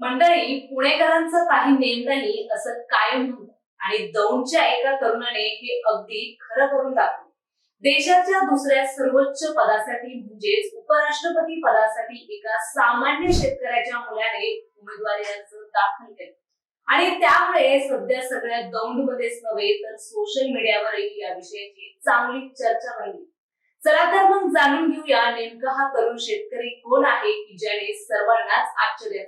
मंडळी पुणेकरांचं काही नेम नाही असं कायम म्हणतात आणि दौंडच्या एका तरुणाने हे अगदी खरं करून दाखवलं. देशाच्या दुसऱ्या सर्वोच्च पदासाठी म्हणजेच उपराष्ट्रपती पदासाठी एका सामान्य शेतकऱ्याच्या मुलाने उमेदवारी अर्ज दाखल केला. आणि त्यामुळे सध्या सगळ्या दौंडमध्येच नव्हे तर सोशल मीडियावरही या विषयाची चांगली चर्चा बनली चला तर मग जाणून घेऊया नेमका हा तरुण शेतकरी कोण आहे की ज्याने सर्वांनाच आश्चर्य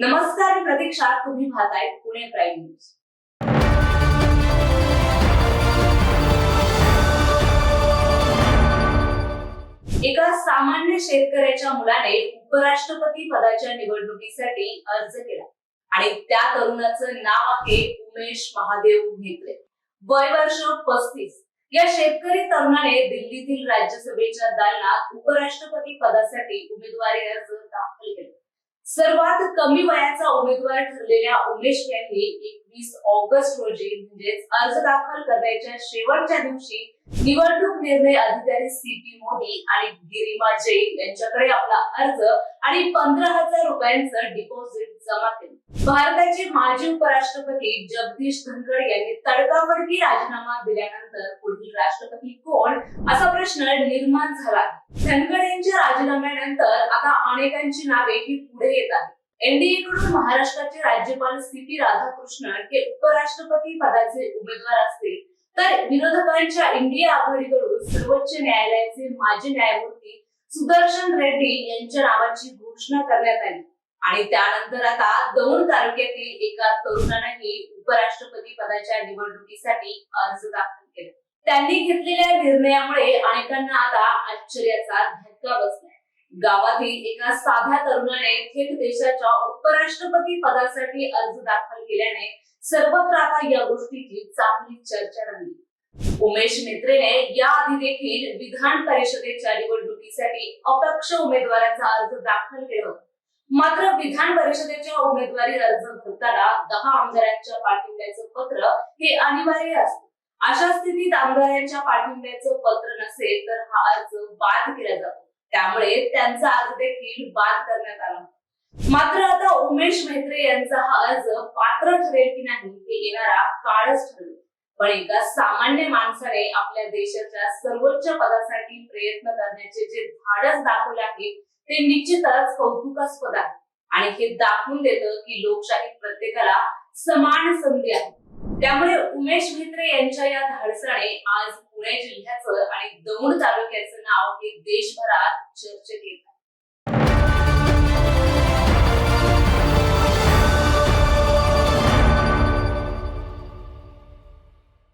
नमस्कार मी प्रतीक्षा तुम्ही पाहताय पुणे प्राईम न्यूज एका सामान्य शेतकऱ्याच्या मुलाने उपराष्ट्रपती पदाच्या निवडणुकीसाठी अर्ज केला. आणि त्या तरुणाचं नाव आहे उमेश महादेव म्हेत्रे. वय वर्ष पस्तीस. या शेतकरी तरुणाने दिल्लीतील राज्यसभेच्या दालनात उपराष्ट्रपती पदासाठी उमेदवारी अर्ज दाखल केला. सर्वात कमी वयाचा उमेदवार ठरलेल्या उमेश यांनी वीस ऑगस्ट रोजी म्हणजेच अर्ज दाखल करण्याच्या शेवटच्या दिवशी निवडणूक निर्णय अधिकारी सी पी मोदी आणि गिरिमा जैन यांच्याकडे आपला अर्ज आणि पंधरा हजार रुपयांचं डिपॉझिट जमा केलं. भारताचे माजी उपराष्ट्रपती जगदीश धनखड यांनी तडकाफडकी राजीनामा दिल्यानंतर पुढील राष्ट्रपती कोण असा प्रश्न निर्माण झाला. धनखड यांच्या राजीनाम्यानंतर आता अनेकांची नावे ही पुढे येत आहेत. एनडीए कडून महाराष्ट्राचे राज्यपाल सी पी राधाकृष्णन हे उपराष्ट्रपती पदाचे उमेदवार असतील. तर विरोधकांच्या इंडिया आघाडीकडून सर्वोच्च न्यायालयाचे माजी न्यायमूर्ती सुदर्शन रेड्डी यांच्या नावाची घोषणा करण्यात आली. आणि त्यानंतर आता दौंड तालुक्यातील एका तरुणानेही उपराष्ट्रपती पदाच्या निवडणुकीसाठी अर्ज दाखल केला. त्यांनी घेतलेल्या निर्णयामुळे अनेकांना आता आश्चर्याचा धक्का बसलाय. गावातील एका साध्या तरुणाने थेट देशाच्या उपराष्ट्रपती पदासाठी अर्ज दाखल केल्याने सर्वत्र आता या गोष्टीची चांगली चर्चा झाली. उमेश मित्रेने याआधी देखील विधान परिषदेच्या निवडणुकीसाठी अपक्ष उमेदवाराचा अर्ज दाखल केला. होता मात्र विधान परिषदेच्या उमेदवारी अर्ज भरताना दहा आमदारांच्या पाठिंब्याचं पत्र हे अनिवार्य असते. अशा स्थितीत आमदारांच्या पाठिंब्याचं पत्र नसेल तर हा अर्ज बाद केला जातो. त्यामुळे त्यांचा अर्ज देखील बाद करण्यात आला. मात्र आता उमेश म्हेत्रे यांचा हा अर्ज पात्र ठरेल की नाही हे येणारा काळच ठरेल. पण एका सामान्य माणसाने आपल्या देशाच्या सर्वोच्च पदासाठी प्रयत्न करण्याचे जे धाडस दाखवले आहे ते निश्चितच कौतुकास्पद आहे. आणि हे दाखवून देतं की लोकशाहीत प्रत्येकाला समान संधी आहे. त्यामुळे उमेश म्हेत्रे यांच्या या धाडसाने आज पुणे जिल्ह्याचं आणि दौंड तालुक्याचं नाव हे देशभरात चर्चेत येत.